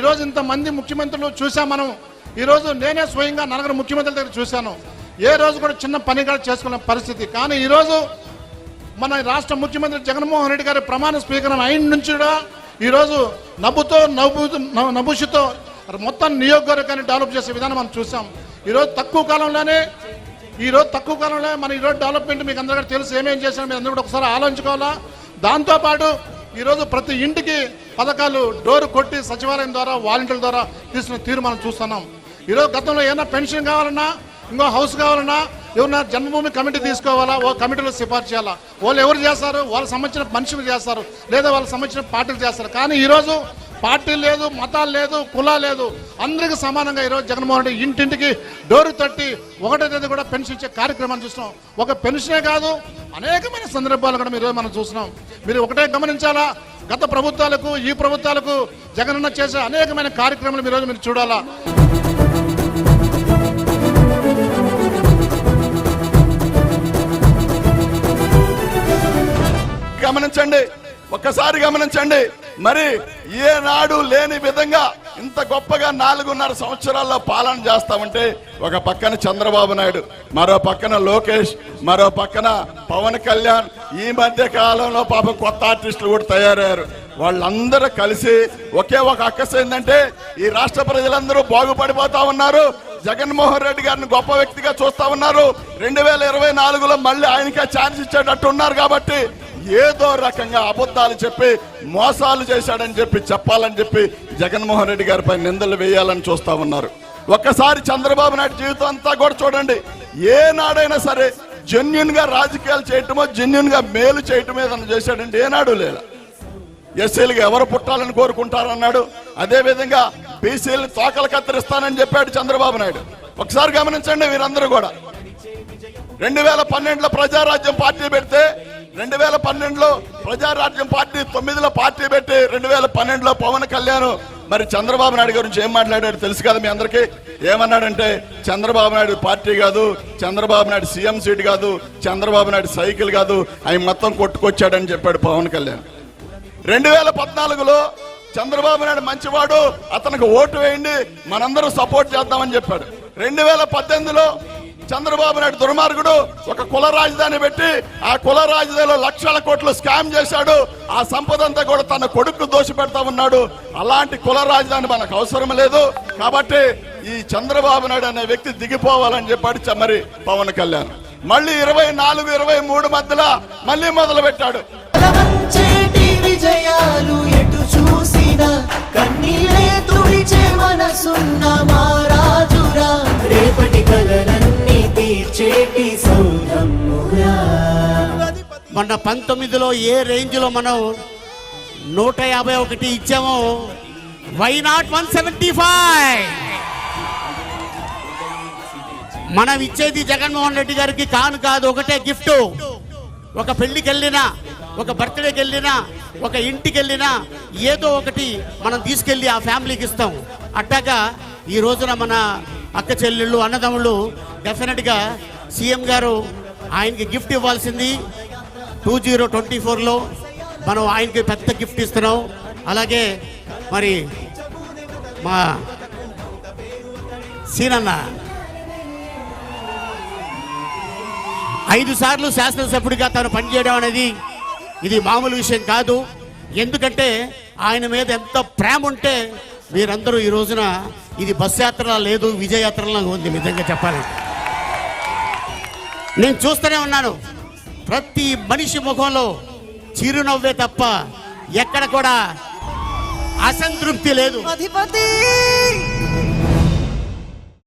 ఈరోజు ఇంతమంది ముఖ్యమంత్రులు చూసాం మనం. ఈరోజు నేనే స్వయంగా నలుగురు ముఖ్యమంత్రుల దగ్గర చూశాను. ఏ రోజు కూడా చిన్న పని కూడా చేసుకున్న పరిస్థితి. కానీ ఈరోజు మన రాష్ట్ర ముఖ్యమంత్రి జగన్మోహన్ రెడ్డి గారి ప్రమాణ స్వీకరణ అయిన నుంచి కూడా ఈరోజు నవ్వుతో నవ్వు నభుషితో మొత్తం నియోగవర్గాన్ని డెవలప్ చేసే విధానం మనం చూసాం. ఈరోజు తక్కువ కాలంలోనే ఈరోజు తక్కువ కాలంలో మన ఈరోజు డెవలప్మెంట్ మీకు అందరికీ తెలుసు. ఏమేం చేశారు మీరు అందరూ కూడా ఒకసారి ఆలోచించుకోవాలా? దాంతోపాటు ఈరోజు ప్రతి ఇంటికి పథకాలు డోరు కొట్టి సచివాలయం ద్వారా వాలంటీర్ల ద్వారా తీసుకున్న తీరు మనం చూస్తున్నాం. ఈరోజు గతంలో ఏమైనా పెన్షన్ కావాలన్నా ఇంకో హౌస్ కావాలన్నా ఎవరన్నా జన్మభూమి కమిటీ తీసుకోవాలా? ఓ కమిటీలో సిఫార్సు చేయాలా? వాళ్ళు ఎవరు చేస్తారు? వాళ్ళకి సంబంధించిన మనుషులు చేస్తారు. లేదా వాళ్ళకి సంబంధించిన పార్టీలు చేస్తారు. కానీ ఈరోజు పార్టీ లేదు మతాలు లేదు కులాలు లేదు. అందరికీ సమానంగా ఈరోజు జగన్మోహన్ రెడ్డి ఇంటింటికి డోరు తట్టి ఒకటో తేదీ కూడా పెన్షన్ ఇచ్చే కార్యక్రమాన్ని చూస్తున్నాం. ఒక పెన్షనే కాదు అనేకమైన సందర్భాలు కూడా ఈరోజు మనం చూస్తున్నాం. మీరు ఒకటే గమనించాలా? గత ప్రభుత్వాలకు ఈ ప్రభుత్వాలకు జగనన్న చేసే అనేకమైన కార్యక్రమాలు ఈరోజు మీరు చూడాలా? గమనించండి. ఒక్కసారి గమనించండి. మరి ఏనాడు లేని విధంగా ఇంత గొప్పగా నాలుగున్నర సంవత్సరాల్లో పాలన చేస్తామంటే ఒక పక్కన చంద్రబాబు నాయుడు మరో పక్కన లోకేష్ మరో పక్కన పవన్ కళ్యాణ్ ఈ మధ్య కాలంలో పాపం కొత్త ఆర్టిస్టులు కూడా తయారయ్యారు. వాళ్ళందరూ కలిసి ఒకే ఒక అక్కస ఏంటంటే ఈ రాష్ట్ర ప్రజలందరూ బాగుపడిపోతా ఉన్నారు. జగన్మోహన్ రెడ్డి గారిని గొప్ప వ్యక్తిగా చూస్తా ఉన్నారు. రెండు వేల ఇరవై నాలుగులో మళ్ళీ ఆయనకే ఛాన్స్ ఇచ్చేటట్టు ఉన్నారు కాబట్టి ఏదో రకంగా అబద్ధాలు చెప్పి మోసాలు చేశాడని చెప్పి చెప్పాలని చెప్పి జగన్మోహన్ రెడ్డి గారిపై నిందలు వేయాలని చూస్తా ఉన్నారు. ఒక్కసారి చంద్రబాబు నాయుడు జీవితం అంతా కూడా చూడండి. ఏనాడైనా సరే జెన్యున్గా రాజకీయాలు చేయటమో జెన్యున్గా మేలు చేయటం ఏదైనా చేశాడంటే ఏనాడు లేదా ఎస్సీలకు ఎవరు పుట్టాలని కోరుకుంటారన్నాడు. అదే విధంగా బీసీలు తోకలు కత్తిరిస్తానని చెప్పాడు చంద్రబాబు నాయుడు. ఒకసారి గమనించండి వీరందరూ కూడా. రెండు వేల పన్నెండులో ప్రజారాజ్యం పార్టీ పెడితే రెండు వేల పన్నెండులో ప్రజారాజ్యం పార్టీ తొమ్మిదిలో పార్టీ పెట్టి రెండు వేల పన్నెండులో పవన్ కళ్యాణ్. మరి చంద్రబాబు నాయుడు గురించి ఏం మాట్లాడాడు తెలుసు కదా మీ అందరికీ? ఏమన్నాడంటే చంద్రబాబు నాయుడు పార్టీ కాదు చంద్రబాబు నాయుడు సీఎం సీట్ కాదు చంద్రబాబు నాయుడు సైకిల్ కాదు అవి మొత్తం కొట్టుకొచ్చాడని చెప్పాడు పవన్ కళ్యాణ్. రెండు వేల పద్నాలుగులో చంద్రబాబు నాయుడు మంచివాడు అతనికి ఓటు వేయండి మనందరం సపోర్ట్ చేద్దామని చెప్పాడు. రెండు వేల పద్దెనిమిదిలో చంద్రబాబు నాయుడు దుర్మార్గుడు ఒక కుల రాజధాని పెట్టి ఆ కుల రాజధానిలో లక్షల కోట్లు స్కామ్ చేశాడు. ఆ సంపద అంతా కూడా తన కొడుకు దోషి పెడతా ఉన్నాడు. అలాంటి కుల రాజధాని మనకు అవసరం లేదు. కాబట్టి ఈ చంద్రబాబు నాయుడు అనే వ్యక్తి దిగిపోవాలని చెప్పాడు చ- మరి పవన్ కళ్యాణ్. మళ్ళీ ఇరవై నాలుగు ఇరవై మూడు మధ్యలో మళ్ళీ మొదలు పెట్టాడు. విజయాలు ఎటు చూసిన కన్నీలే తుడిచే మనసున్న మారు మొన్న పంతొమ్మిదిలో ఏ రేంజ్లో మనం నూట యాభై ఒకటి ఇచ్చామో why not one seventy five మనం ఇచ్చేది జగన్మోహన్ రెడ్డి గారికి కాను కాదు ఒకటే గిఫ్ట్. ఒక పెళ్ళికి వెళ్ళినా ఒక బర్త్డేకి వెళ్ళినా ఒక ఇంటికి వెళ్ళినా ఏదో ఒకటి మనం తీసుకెళ్ళి ఆ ఫ్యామిలీకి ఇస్తాం. అట్టాగా ఈ రోజున మన అక్క చెల్లెళ్ళు అన్నదమ్ముళ్ళు డెఫినెట్గా సీఎం గారు ఆయనకి గిఫ్ట్ ఇవ్వాల్సింది. టూ జీరో ట్వంటీ ఫోర్లో మనం ఆయనకి పెద్ద గిఫ్ట్ ఇస్తున్నాం. అలాగే మరి మా సీనన్న. ఐదు సార్లు శాసనసభ్యుడిగా తను పనిచేయడం అనేది ఇది మామూలు విషయం కాదు. ఎందుకంటే ఆయన మీద ఎంత ప్రేమ ఉంటే మీరందరూ ఈ రోజున ఇది బస్ యాత్ర లేదు విజయయాత్రలా ఉంది నిజంగా చెప్పాలి నేను చూస్తూనే ఉన్నాను. ప్రతి మనిషి ముఖంలో చిరునవ్వే తప్ప ఎక్కడ కూడా అసంతృప్తి లేదు. అధిపతి!